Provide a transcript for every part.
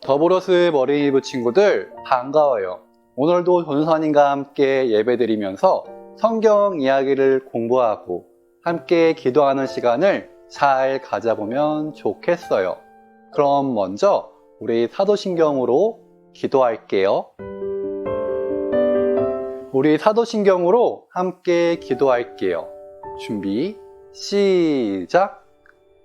더불어스 머리부 친구들 반가워요. 오늘도 전사님과 함께 예배드리면서 성경 이야기를 공부하고 함께 기도하는 시간을 잘 가져보면 좋겠어요. 그럼 먼저 우리 사도신경으로 기도할게요. 우리 사도신경으로 함께 기도할게요. 준비, 시작!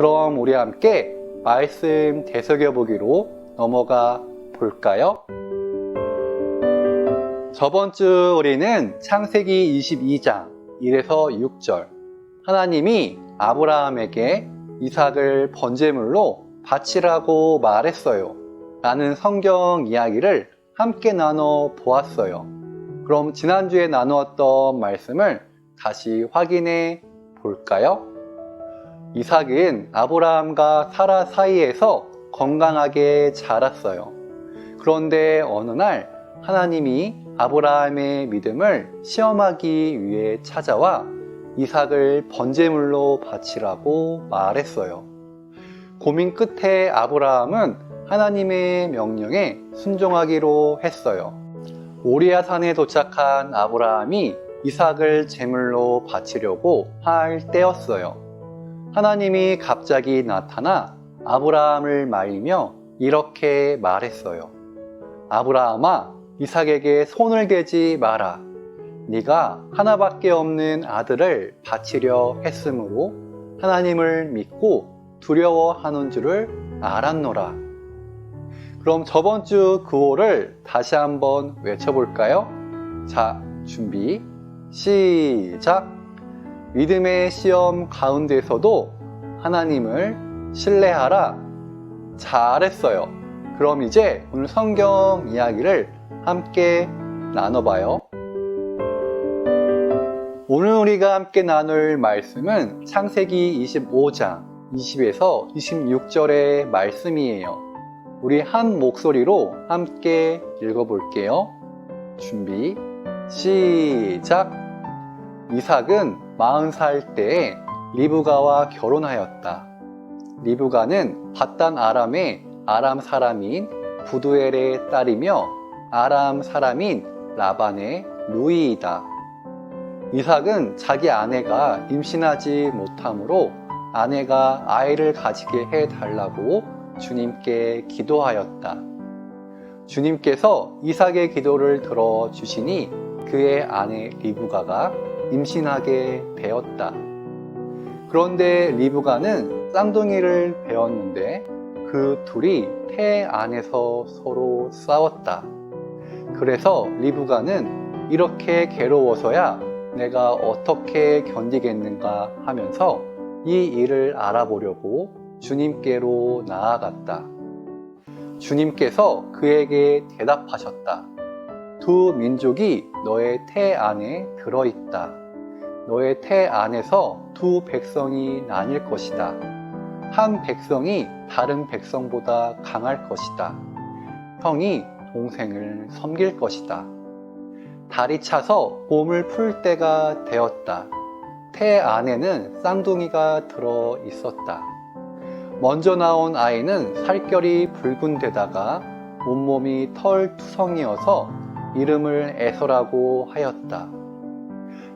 그럼 우리 함께 말씀 되새겨 보기로 넘어가 볼까요? 저번 주 우리는 창세기 22장 1에서 6절 하나님이 아브라함에게 이삭을 번제물로 바치라고 말했어요. 라는 성경 이야기를 함께 나눠 보았어요. 그럼 지난주에 나누었던 말씀을 다시 확인해 볼까요? 이삭은 아브라함과 사라 사이에서 건강하게 자랐어요. 그런데 어느 날 하나님이 아브라함의 믿음을 시험하기 위해 찾아와 이삭을 번제물로 바치라고 말했어요. 고민 끝에 아브라함은 하나님의 명령에 순종하기로 했어요. 오리아 산에 도착한 아브라함이 이삭을 제물로 바치려고 할 때였어요. 하나님이 갑자기 나타나 아브라함을 말리며 이렇게 말했어요. 아브라함아, 이삭에게 손을 대지 마라. 네가 하나밖에 없는 아들을 바치려 했으므로 하나님을 믿고 두려워하는 줄을 알았노라. 그럼 저번 주 구호를 다시 한번 외쳐볼까요? 자, 준비, 시작! 믿음의 시험 가운데서도 하나님을 신뢰하라. 잘했어요. 그럼 이제 오늘 성경 이야기를 함께 나눠봐요. 오늘 우리가 함께 나눌 말씀은 창세기 25장 20에서 26절의 말씀이에요. 우리 한 목소리로 함께 읽어볼게요. 준비, 시작! 이삭은 40살 때에 리브가와 결혼하였다. 리브가는 바단 아람의 아람 사람인 부두엘의 딸이며 아람 사람인 라반의 루이이다. 이삭은 자기 아내가 임신하지 못하므로 아내가 아이를 가지게 해 달라고 주님께 기도하였다. 주님께서 이삭의 기도를 들어 주시니 그의 아내 리브가가 임신하게 되었다. 그런데 리브가는 쌍둥이를 배웠는데 그 둘이 태 안에서 서로 싸웠다. 그래서 리브가는 이렇게 괴로워서야 내가 어떻게 견디겠는가 하면서 이 일을 알아보려고 주님께로 나아갔다. 주님께서 그에게 대답하셨다. 두 민족이 너의 태 안에 들어있다. 너의 태 안에서 두 백성이 나뉠 것이다. 한 백성이 다른 백성보다 강할 것이다. 형이 동생을 섬길 것이다. 달이 차서 봄을 풀 때가 되었다. 태 안에는 쌍둥이가 들어 있었다. 먼저 나온 아이는 살결이 붉은 데다가 온몸이 털 투성이어서 이름을 에서라고 하였다.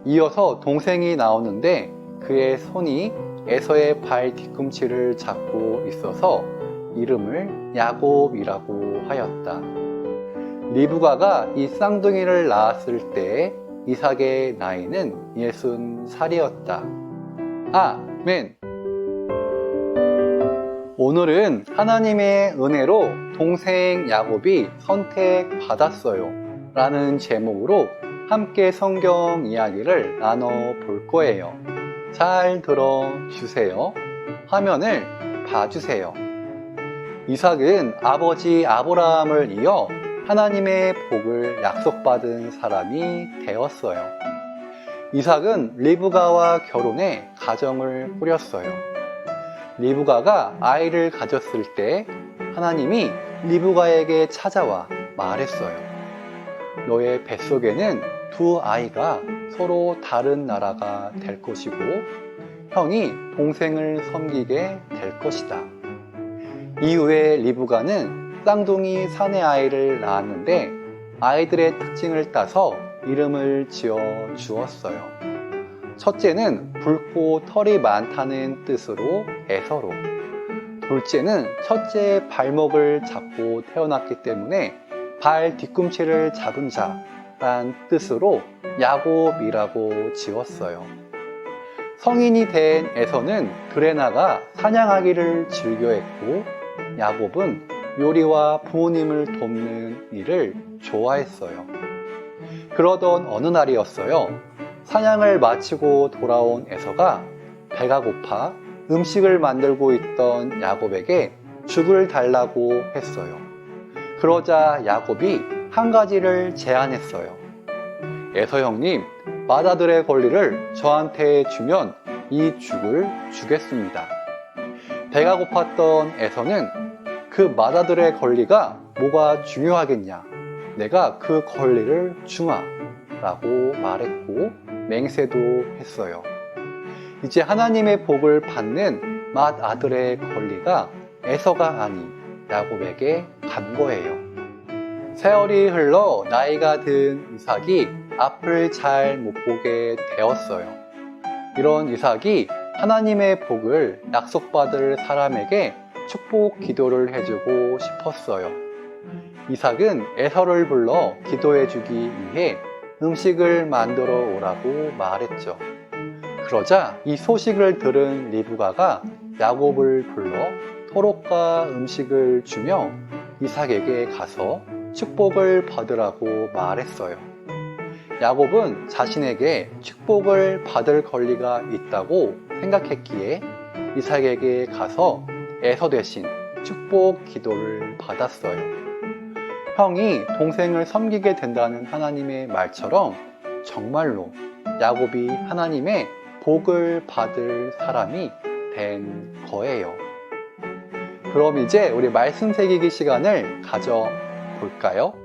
이어서 동생이 나오는데 그의 손이 에서의 발 뒤꿈치를 잡고 있어서 이름을 야곱이라고 하였다. 리브가가 이 쌍둥이를 낳았을 때 이삭의 나이는 60살이었다. 아멘. 오늘은 하나님의 은혜로 동생 야곱이 선택받았어요. 라는 제목으로 함께 성경 이야기를 나눠 볼 거예요. 잘 들어주세요. 화면을 봐주세요. 이삭은 아버지 아브라함을 이어 하나님의 복을 약속받은 사람이 되었어요. 이삭은 리브가와 결혼해 가정을 꾸렸어요. 리브가가 아이를 가졌을 때 하나님이 리브가에게 찾아와 말했어요. 너의 뱃속에는 두 아이가 서로 다른 나라가 될 것이고 형이 동생을 섬기게 될 것이다. 이후에 리브가는 쌍둥이 사내 아이를 낳았는데 아이들의 특징을 따서 이름을 지어 주었어요. 첫째는 붉고 털이 많다는 뜻으로 에서로. 둘째는 첫째 발목을 잡고 태어났기 때문에 발 뒤꿈치를 잡은 자 란 뜻으로 야곱이라고 지었어요. 성인이 된 에서는 들에 나가 사냥하기를 즐겨했고 야곱은 요리와 부모님을 돕는 일을 좋아했어요. 그러던 어느 날이었어요. 사냥을 마치고 돌아온 에서가 배가 고파 음식을 만들고 있던 야곱에게 죽을 달라고 했어요. 그러자 야곱이 한 가지를 제안했어요. 에서 형님, 마다들의 권리를 저한테 주면 이 죽을 주겠습니다. 배가 고팠던 에서는 그 마다들의 권리가 뭐가 중요하겠냐? 내가 그 권리를 주마. 라고 말했고 맹세도 했어요. 이제 하나님의 복을 받는 맏 아들의 권리가 에서가 아닌 야곱에게 간 거예요. 세월이 흘러 나이가 든 이삭이 앞을 잘 못 보게 되었어요. 이런 이삭이 하나님의 복을 약속받을 사람에게 축복 기도를 해주고 싶었어요. 이삭은 에서를 불러 기도해주기 위해 음식을 만들어 오라고 말했죠. 그러자 이 소식을 들은 리브가가 야곱을 불러 토록과 음식을 주며 이삭에게 가서 축복을 받으라고 말했어요. 야곱은 자신에게 축복을 받을 권리가 있다고 생각했기에 이삭에게 가서 에서 대신 축복 기도를 받았어요. 형이 동생을 섬기게 된다는 하나님의 말처럼 정말로 야곱이 하나님의 복을 받을 사람이 된 거예요. 그럼 이제 우리 말씀 새기기 시간을 가져 볼까요?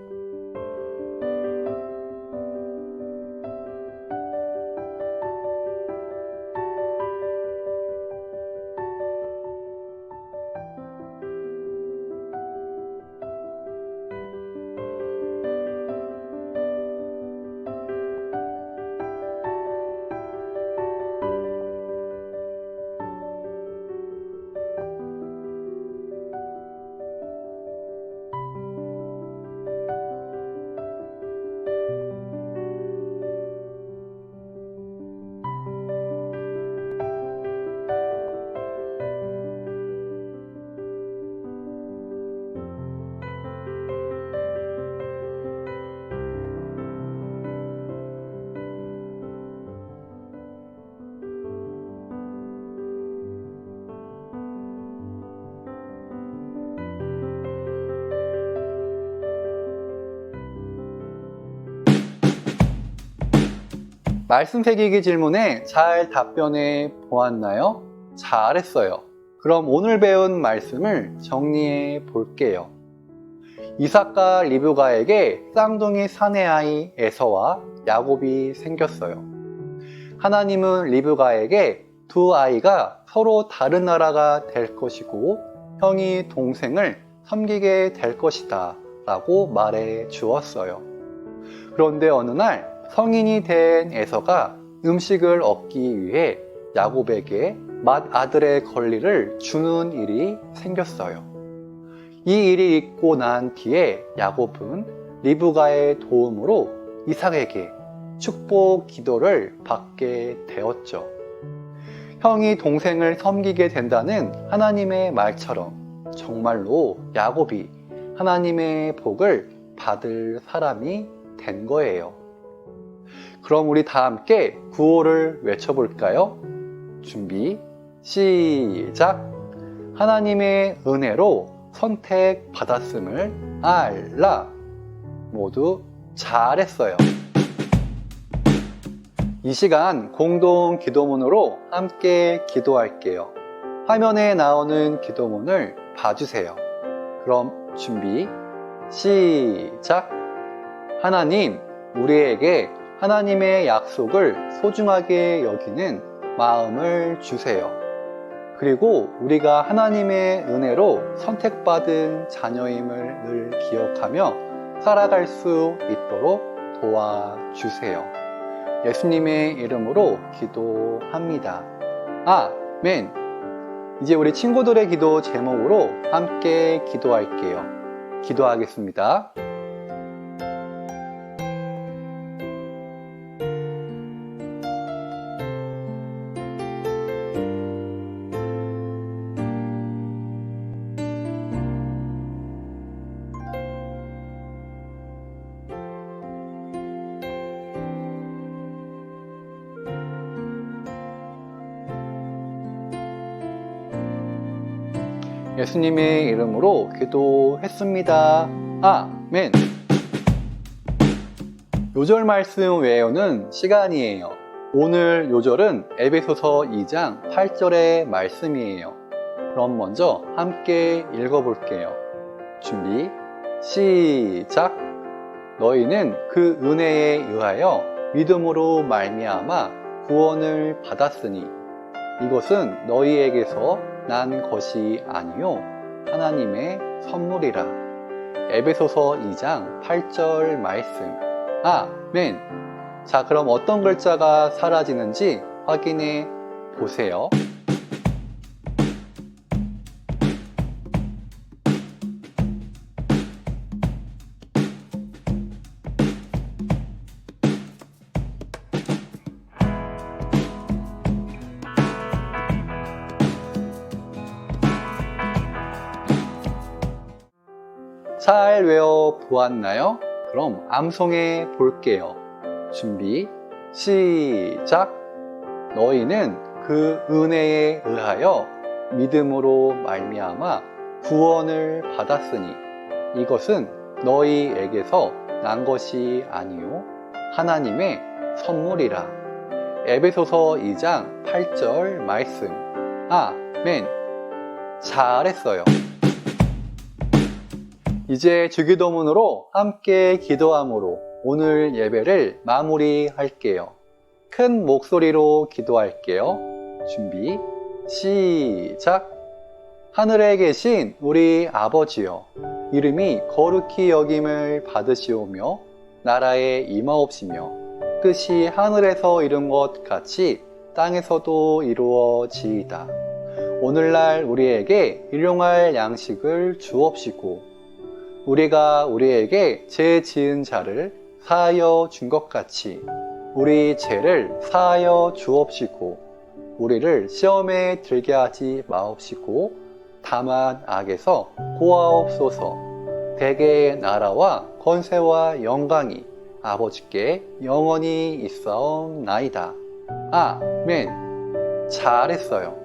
말씀 새기기 질문에 잘 답변해 보았나요? 잘했어요. 그럼 오늘 배운 말씀을 정리해 볼게요. 이삭과 리브가에게 쌍둥이 사내 아이 에서와 야곱이 생겼어요. 하나님은 리브가에게 두 아이가 서로 다른 나라가 될 것이고 형이 동생을 섬기게 될 것이다 라고 말해 주었어요. 그런데 어느 날 성인이 된 에서가 음식을 얻기 위해 야곱에게 맏 아들의 권리를 주는 일이 생겼어요. 이 일이 있고 난 뒤에 야곱은 리브가의 도움으로 이삭에게 축복 기도를 받게 되었죠. 형이 동생을 섬기게 된다는 하나님의 말처럼 정말로 야곱이 하나님의 복을 받을 사람이 된 거예요. 그럼 우리 다 함께 구호를 외쳐볼까요? 준비, 시작! 하나님의 은혜로 선택받았음을 알라! 모두 잘했어요. 이 시간 공동 기도문으로 함께 기도할게요. 화면에 나오는 기도문을 봐주세요. 그럼 준비, 시작! 하나님, 우리에게 하나님의 약속을 소중하게 여기는 마음을 주세요. 그리고 우리가 하나님의 은혜로 선택받은 자녀임을 늘 기억하며 살아갈 수 있도록 도와주세요. 예수님의 이름으로 기도합니다. 아멘. 이제 우리 친구들의 기도 제목으로 함께 기도할게요. 기도하겠습니다. 예수님의 이름으로 기도했습니다. 아멘. 요절 말씀 외우는 시간이에요. 오늘 요절은 에베소서 2장 8절의 말씀이에요. 그럼 먼저 함께 읽어볼게요. 준비, 시작. 너희는 그 은혜에 의하여 믿음으로 말미암아 구원을 받았으니 이것은 너희에게서 난 것이 아니요 하나님의 선물이라. 에베소서 2장 8절 말씀. 아멘. 자, 그럼 어떤 글자가 사라지는지 확인해 보세요. 잘 외워 보았나요? 그럼 암송해 볼게요. 준비, 시작. 너희는 그 은혜에 의하여 믿음으로 말미암아 구원을 받았으니 이것은 너희에게서 난 것이 아니요 하나님의 선물이라. 에베소서 2장 8절 말씀. 아멘. 잘했어요. 이제 주기도문으로 함께 기도함으로 오늘 예배를 마무리할게요. 큰 목소리로 기도할게요. 준비, 시작. 하늘에 계신 우리 아버지여, 이름이 거룩히 여김을 받으시오며, 나라에 임하옵시며, 뜻이 하늘에서 이룬 것 같이 땅에서도 이루어지이다. 오늘날 우리에게 일용할 양식을 주옵시고, 우리가 우리에게 죄 지은 자를 사하여 준 것 같이 우리 죄를 사하여 주옵시고 우리를 시험에 들게 하지 마옵시고 다만 악에서 고하옵소서 대개의 나라와 권세와 영광이 아버지께 영원히 있사옵나이다. 아멘. 잘했어요.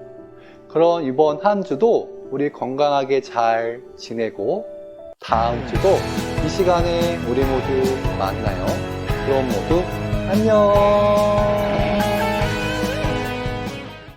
그럼 이번 한 주도 우리 건강하게 잘 지내고 다음 주도 이 시간에 우리 모두 만나요. 그럼 모두 안녕!